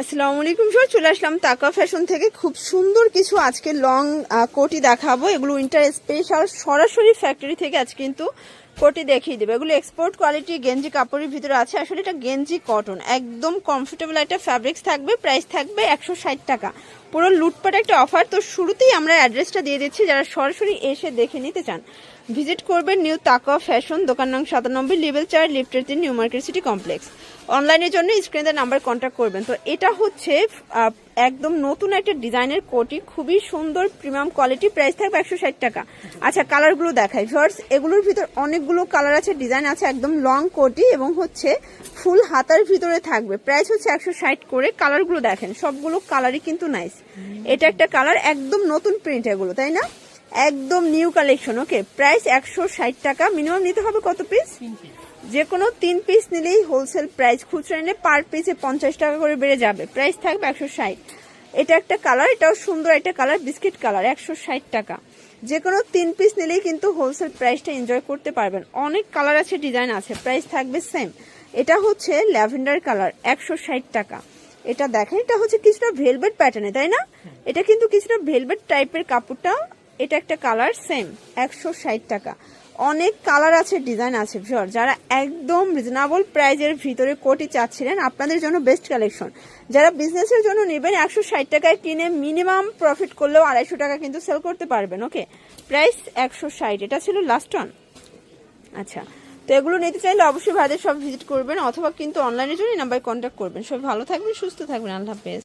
আসসালামু আলাইকুম স্যার চলে আসলাম তাকা ফ্যাশন থেকে। খুব সুন্দর কিছু আজকে লং কোটি দেখাবো। এগুলো উইন্টার স্পেশাল সরাসরি ফ্যাক্টরি থেকে আজ কিন্তু কোটি দেখিয়ে দেবে। এগুলো এক্সপোর্ট কোয়ালিটি গেঞ্জি কাপড়ের ভিতরে আছে। আসলে এটা গেঞ্জি কটন একদম কমফোর্টেবল একটা ফ্যাব্রিক্স থাকবে। প্রাইস থাকবে একশো ষাট টাকা। পুরো লুটপাট একটা অফার তো শুরুতেই আমরা অ্যাড্রেসটা দিয়ে দিচ্ছি, যারা সরাসরি এসে দেখে নিতে চান। ভিজিট করবেন নিউ তাকা ফ্যাশন দোকান নং সাতানব্বই লেভেল চার লিফটের তিন নিউ মার্কেট সিটি কমপ্লেক্স অনলাইনের জন্য স্ক্রিনের নাম্বার কন্ট্যাক্ট করবেন। তো এটা হচ্ছে একদম নতুন একটা ডিজাইনের কোটি, খুবই সুন্দর প্রিমিয়াম কোয়ালিটি প্রাইস থাকবে একশো ষাট টাকা। আচ্ছা কালারগুলো দেখাই। ফার্স্ট এগুলোর ভিতর অনেকগুলো কালার আছে ডিজাইন আছে একদম লং কোটি এবং হচ্ছে ফুল হাতার ভিতরে থাকবে। প্রাইস হচ্ছে একশো ষাট করে কালারগুলো দেখেন, সবগুলো কালারই কিন্তু নাইস এটা একটা কালার একদম নতুন প্রিন্ট এগুলো তাই না? একদম নিউ কালেকশন ওকে প্রাইস একশো ষাট টাকা মিনিমাম নিতে হবে কত পিস যে কোনো তিন পিস নিলেই হোলসেল প্রাইস খুচরা নিলে পার পিসে পঞ্চাশ টাকা করে বেড়ে যাবে। প্রাইস থাকবে একশো ষাট। এটা একটা কালার এটাও সুন্দর একটা কালার বিস্কিট কালার একশো ষাট টাকা। যে কোনো তিন পিস নিলেই কিন্তু হোলসেল প্রাইসটা এনজয় করতে পারবেন। অনেক কালার আছে ডিজাইন আছে প্রাইস থাকবে সেম এটা হচ্ছে ল্যাভেন্ডার কালার একশো ষাট টাকা। এটা দেখেন, এটা হচ্ছে কিছুটা ভেলভেট প্যাটার্নে তাই না? এটা কিন্তু কিছুটা ভেলভেট টাইপের কাপড়টা, এটা একটা কালার সেম একশো ষাট টাকা। অনেক কালার আছে ডিজাইন আছে ভিওর যারা একদম রিজনেবল প্রাইজের ভিতরে কোটি চাচ্ছিলেন, আপনাদের জন্য বেস্ট কালেকশন যারা বিজনেসের জন্য নেবেন, একশো ষাট টাকায় কিনে মিনিমাম প্রফিট করলেও আড়াইশো টাকা কিন্তু সেল করতে পারবেন ওকে প্রাইস একশো ষাট, এটা ছিল লাস্ট অন আচ্ছা তো এগুলো নিতে চাইলে অবশ্যই ভাইদের সব ভিজিট করবেন, অথবা কিন্তু অনলাইনের জন্য নাম্বার কন্ট্যাক্ট করবেন। সবাই ভালো থাকবেন, সুস্থ থাকবেন। আল্লাহ হাফেজ।